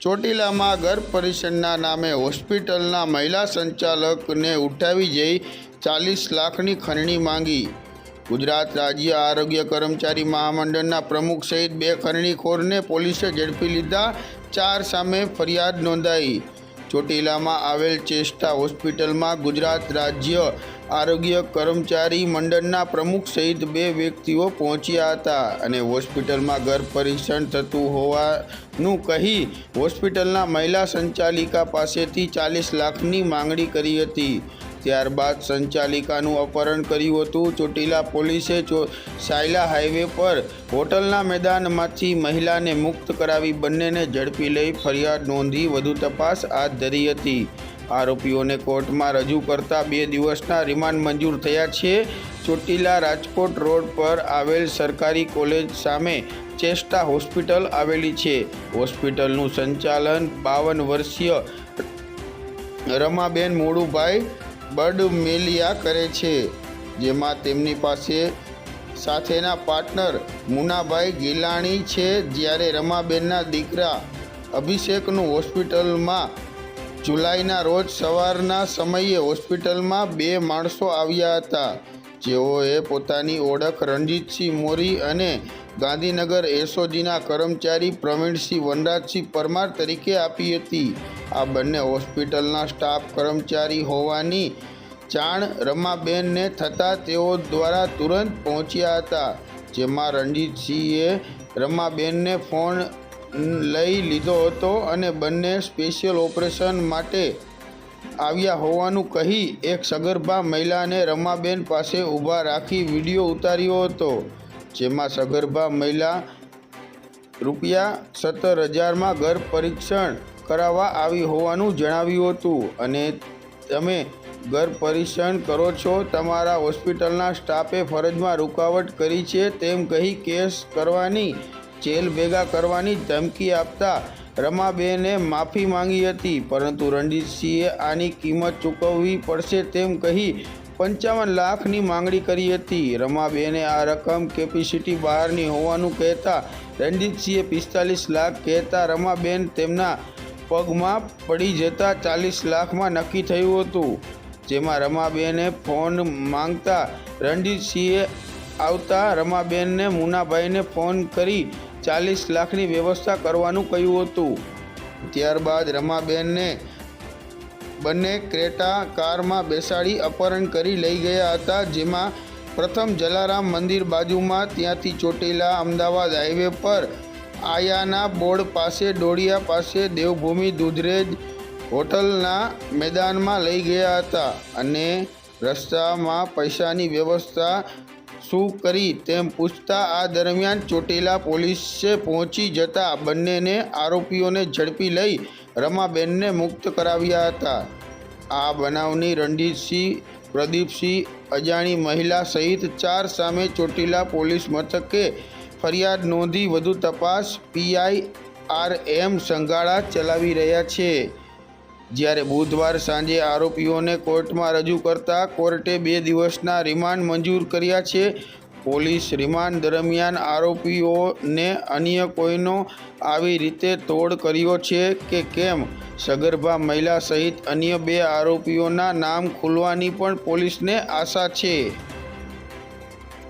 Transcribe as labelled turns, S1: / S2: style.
S1: ચોટીલામાં ગર્ભ પરિષદના નામે હોસ્પિટલના મહિલા સંચાલકને ઉઠાવી જઈ ચાલીસ લાખની ખરણી માંગી. ગુજરાત રાજ્ય આરોગ્ય કર્મચારી મહામંડળના પ્રમુખ સહિત બે ખરણીખોરને પોલીસે ઝડપી લીધા, ચાર સામે ફરિયાદ નોંધાઈ. ચોટીલામાં આવેલ ચેસ્ટા હોસ્પિટલમાં ગુજરાત રાજ્ય આરોગ્ય કર્મચારી મંડળના પ્રમુખ સહિત બે વ્યક્તિઓ પહોંચ્યા હતા અને હોસ્પિટલમાં ઘર પરીક્ષણ થતું હોવાનું કહી હોસ્પિટલના મહિલા સંચાલિકા પાસેથી ચાલીસ લાખની માંગણી કરી હતી. ત્યારબાદ સંચાલિકાનું અપહરણ કર્યું હતું. ચોટીલા પોલીસે સાયલા હાઈવે પર હોટલના મેદાનમાંથી મહિલાને મુક્ત કરાવી બંનેને ઝડપી લઈ ફરિયાદ નોંધી વધુ તપાસ હાથ ધરી હતી. આરોપીઓને કોર્ટમાં રજૂ કરતા બે દિવસના રિમાન્ડ મંજૂર થયા છે. ચોટીલા રાજકોટ રોડ પર આવેલ સરકારી કોલેજ સામે ચેસ્ટા હોસ્પિટલ આવેલી છે. હોસ્પિટલનું સંચાલન બાવન વર્ષીય રમાબેન મોડુભાઈ બડમેલિયા કરે છે, જેમાં તેમની પાસે સાથેના પાર્ટનર મુનાભાઈ ગિલાણી છે. જ્યારે રમાબેનના દીકરા અભિષેકનું હોસ્પિટલમાં જુલાઈના રોજ સવારના સમયે હોસ્પિટલમાં બે માણસો આવ્યા હતા. જેઓએ પોતાની ઓળખ રણજીતસિંહ મોરી અને ગાંધીનગર એસઓજીના કર્મચારી પ્રવીણસિંહ વનરાજસિંહ પરમાર તરીકે આપી હતી. આ બંને હોસ્પિટલના સ્ટાફ કર્મચારી હોવાની જાણ રમાબેનને થતાં તેઓ દ્વારા તુરંત પહોંચ્યા હતા. જેમાં રણજીતસિંહે રમાબેનને ફોન લઈ લીધો હતો અને બંને સ્પેશિયલ ઓપરેશન માટે આવ્યા હોવાનું કહી એક સગર્ભા મહિલાને રમાબેન પાસે ઊભા રાખી વીડિયો ઉતાર્યો હતો, જેમાં સગર્ભા મહિલા રૂપિયા સત્તર હજારમાં ગર્ભ પરીક્ષણ કરાવવા આવી હોવાનું જણાવ્યું હતું અને તમે ગર્ભ પરીક્ષણ કરો છો, તમારા હોસ્પિટલના સ્ટાફે ફરજમાં રૂકાવટ કરી છે તેમ કહી કેસ કરવાની જેલ ભેગા કરવાની ધમકી આપતા રમાબેને માફી માંગી હતી. પરંતુ રણજીતસિંહે આની કિંમત ચૂકવવી પડશે તેમ કહી પંચાવન લાખની માંગણી કરી હતી. રમાબેને આ રકમ કેપેસિટી બહારની હોવાનું કહેતા રણજીતસિંહે પિસ્તાલીસ લાખ કહેતા રમાબેન તેમના પગમાં પડી જતા ચાલીસ લાખમાં નક્કી થયું હતું. જેમાં રમાબેને ફોન માંગતા રણજીતસિંહે આવતા રમાબેનને મુનાભાઈને ફોન કરી ચાલીસ લાખની વ્યવસ્થા કરવાનું કહ્યું હતું. ત્યારબાદ રમાબેનને બંને ક્રેટા કારમાં બેસાડી અપહરણ કરી લઈ ગયા હતા, જેમાં પ્રથમ જલારામ મંદિર બાજુમાં ત્યાંથી ચોટીલા અમદાવાદ હાઈવે પર આયાના બોર્ડ પાસે, ડોળિયા પાસે દેવભૂમિ દૂધરેજ હોટલના મેદાનમાં લઈ ગયા હતા અને રસ્તામાં પૈસાની વ્યવસ્થા શું કરી તેમ પૂછતા આ દરમિયાન ચોટીલા પોલીસે પહોંચી જતા બંનેને આરોપીઓને ઝડપી લઈ રમાબેનને મુક્ત કરાવ્યા હતા. આ બનાવની રણજીતસિંહ, પ્રદીપસિંહ, અજાણી મહિલા સહિત ચાર સામે ચોટીલા પોલીસ મથકે ફરિયાદ નોંધી વધુ તપાસ પીઆઈ આર એમ સંઘાળા ચલાવી રહ્યા છે. જ્યારે બુધવાર સાંજે આરોપીઓને કોર્ટમાં રજૂ કરતા કોર્ટે બે દિવસના રિમાન્ડ મંજૂર કર્યા છે. પોલીસ રિમાન્ડ દરમિયાન આરોપીઓને અન્ય કોઈનો આવી રીતે તોડ કર્યો છે કે કેમ? સગર્ભા મહિલા સહિત અન્ય બે આરોપીઓના નામ ખુલવાની પણ પોલીસને આશા છે.